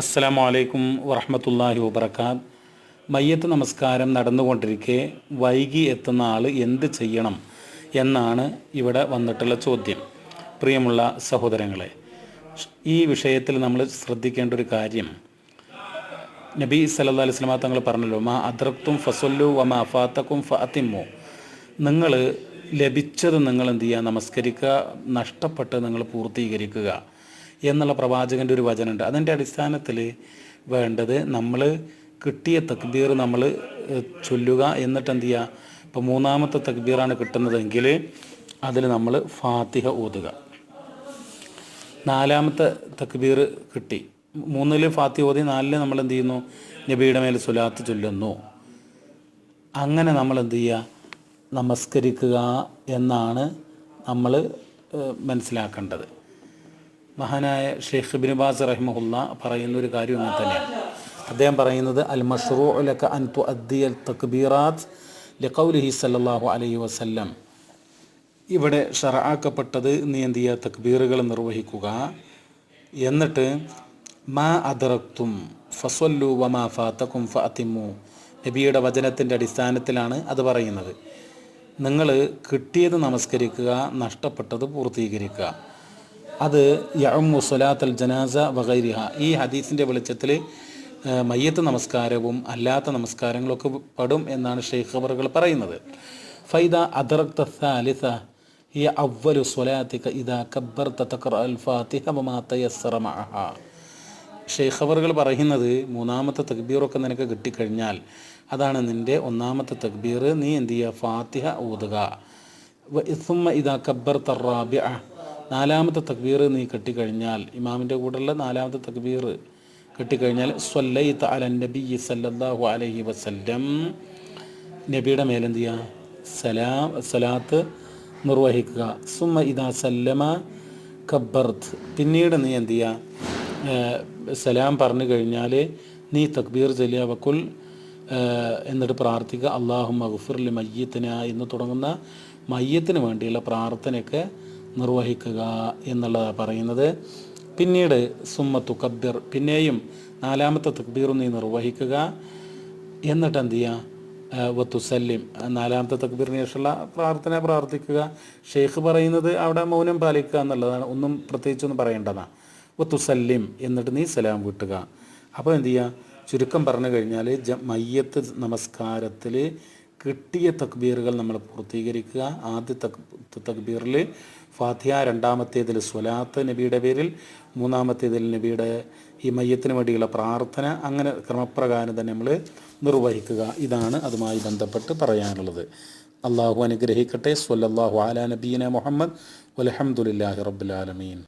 അസ്സലാമു വലൈക്കും വറഹമത്തല്ലാഹി വബർക്കാത്ത് മയ്യത്ത് നമസ്കാരം നടന്നുകൊണ്ടിരിക്കെ വൈകി എത്തുന്ന ആൾ എന്ത് ചെയ്യണം എന്നാണ് ഇവിടെ വന്നിട്ടുള്ള ചോദ്യം. പ്രിയമുള്ള സഹോദരങ്ങളെ ഈ വിഷയത്തിൽ നമ്മൾ ശ്രദ്ധിക്കേണ്ട ഒരു കാര്യം. നബി സല്ലാ അലൈഹി സ്വലാമ തങ്ങൾ പറഞ്ഞല്ലോ മാ അദ്രക്തും ഫസൊല്ലു വ മാ ഫാത്തക്കും ഫാത്തിമോ നിങ്ങൾ ലഭിച്ചത് നിങ്ങൾ എന്ത് ചെയ്യുക? നമസ്കരിക്കുക നഷ്ടപ്പെട്ട് നിങ്ങൾ പൂർത്തീകരിക്കുക. എന്നുള്ള പ്രവാചകന്റെ ഒരു വചനമുണ്ട്. അതിന്റെ അടിസ്ഥാനത്തിൽ വേണ്ടത് നമ്മൾ കിട്ടിയ തക്ബീർ നമ്മൾ ചൊല്ലുക എന്നിട്ട് എന്ത് ചെയ്യുക ഇപ്പോൾ മൂന്നാമത്തെ തക്ബീറാണ് കിട്ടുന്നതെങ്കിൽ അതിൽ നമ്മൾ ഫാത്തിഹ ഓതുക. നാലാമത്തെ തക്ബീർ കിട്ടി. മൂന്നിൽ ഫാത്തിഹ ഓതി നാലിൽ നമ്മൾ എന്ത് ചെയ്യുന്നു? നബിയുടെ മേൽ സുലാത്ത് ചൊല്ലുന്നു. അങ്ങനെ നമ്മൾ എന്ത് ചെയ്യുക നമസ്കരിക്കുക എന്നാണ് നമ്മൾ മനസ്സിലാക്കേണ്ടത്. മഹാനായ ഷെയ്ഖ് ബിനുബാസ് റഹ്മുല്ല പറയുന്ന ഒരു കാര്യം അങ്ങനെ തന്നെയാണ് അദ്ദേഹം പറയുന്നത് അൽ മഷ്റൂ ലക അൻ തു അദ്ദി അൽ തക്ബീറാത്ത് ലഖൗലിഹി സല്ലല്ലാഹു അലൈഹി വസല്ലം. ഇവിടെ ഷറാക്കപ്പെട്ടത് നീ തക്ബീറുകൾ നിർവഹിക്കുക. എന്നിട്ട് മാ അദറക്തും ഫസ്വല്ലു വമാ ഫാത്തക്കും ഫാത്തിമു നബിയുടെ വചനത്തിന്റെ അടിസ്ഥാനത്തിലാണ് അത് പറയുന്നത്. നിങ്ങൾ കിട്ടിയത് നമസ്കരിക്കുക നഷ്ടപ്പെട്ടത് പൂർത്തീകരിക്കുക. അത് യഅമ്മു സ്വലാത്തൽ ജനാസ വഗൈരിഹ. ഈ ഹദീസിന്റെ വെളിച്ചത്തിൽ മയ്യത്ത് നമസ്കാരവും അല്ലാത്ത നമസ്കാരങ്ങളൊക്കെ പെടും എന്നാണ് ഷെയ്ഖ് ഖബറുകൾ പറയുന്നത്. ഫൈദ അദറക്ത സാലിസ ഹിയ അവ്വലു സ്വലാത്തിക ഇദാ കബ്ബർ തഖറ അൽ ഫാത്തിഹ വമാ തയസ്സറ മഅഹ. ഷെയ്ഖ് ഖബറുകൾ പറയുന്നത് മൂന്നാമത്തെ തക്ബീറൊക്കെ നിനക്ക് കിട്ടിക്കഴിഞ്ഞാൽ അതാണ് നിന്റെ ഒന്നാമത്തെ തക്ബീർ. നീ എന്ത് ചെയ്യുക? ഫാത്തിഹ ഊതുക. ഇതാ കബ്ബർ തറാബിഅ നാലാമത്തെ തക്ബീർ നീ കെട്ടിക്കഴിഞ്ഞാൽ ഇമാമിന്റെ കൂടെയുള്ള നാലാമത്തെ തക്ബീർ കെട്ടിക്കഴിഞ്ഞാൽ സ്വല്ലൈത്ത് അല നബി സല്ലാഹു അലഹി വസല്ലം. നബിയുടെ മേലെന്ത് ചെയ്യുക സലാം സലാത്ത് നിർവഹിക്കുക. സുമ ഇദാ സല്ലമ കബർത്ത് പിന്നീട് നീ എന്ത് ചെയ്യുക സലാം പറഞ്ഞു കഴിഞ്ഞാൽ നീ തക്ബീർ ചൊല്ലിയ വക്കുൽ എന്നിട്ട് പ്രാർത്ഥിക്കുക. അള്ളാഹു മഗ്ഫുർലി മയ്യത്തിന എന്ന് തുടങ്ങുന്ന മയ്യത്തിന് വേണ്ടിയുള്ള പ്രാർത്ഥനയൊക്കെ നിർവഹിക്കുക എന്നുള്ളതാണ് പറയുന്നത്. പിന്നീട് സുമ്മത്തു കബ്ബിർ പിന്നെയും നാലാമത്തെ തക്ബീർ നീ നിർവഹിക്കുക. എന്നിട്ട് എന്ത് ചെയ്യുക വത്തുസല്ലിം നാലാമത്തെ തക്ബീറിന് ശേഷമുള്ള പ്രാർത്ഥന പ്രാർത്ഥിക്കുക. ഷെയ്ഖ് പറയുന്നത് അവിടെ മൗനം പാലിക്കുക എന്നുള്ളതാണ്. ഒന്നും പ്രത്യേകിച്ചൊന്നും പറയേണ്ടതാണ് വത്തുസല്ലിം എന്നിട്ട് നീ സലാം വിട്ടുക. അപ്പോൾ എന്ത് ചെയ്യുക ചുരുക്കം പറഞ്ഞു കഴിഞ്ഞാൽ മയ്യത്ത് നമസ്കാരത്തിൽ കിട്ടിയ തക്ബീറുകൾ നമ്മൾ പൂർത്തീകരിക്കുക. ആദ്യ തക് തക്ബീറിൽ ഫാത്തിഹ രണ്ടാമത്തേതിൽ സ്വലാത്ത് നബിയുടെ പേരിൽ മൂന്നാമത്തേതിൽ നബിയുടെ ഈ മയ്യത്തിന് വേണ്ടിയുള്ള പ്രാർത്ഥന അങ്ങനെ ക്രമപ്രകാരം തന്നെ നമ്മൾ നിർവഹിക്കുക. ഇതാണ് അതുമായി ബന്ധപ്പെട്ട് പറയാനുള്ളത്. അള്ളാഹു അനുഗ്രഹിക്കട്ടെ. സ്വല്ലല്ലാഹു അലാ നബീന മുഹമ്മദ്. വലഹമുല്ലാഹി റബ്ബുലാലമീൻ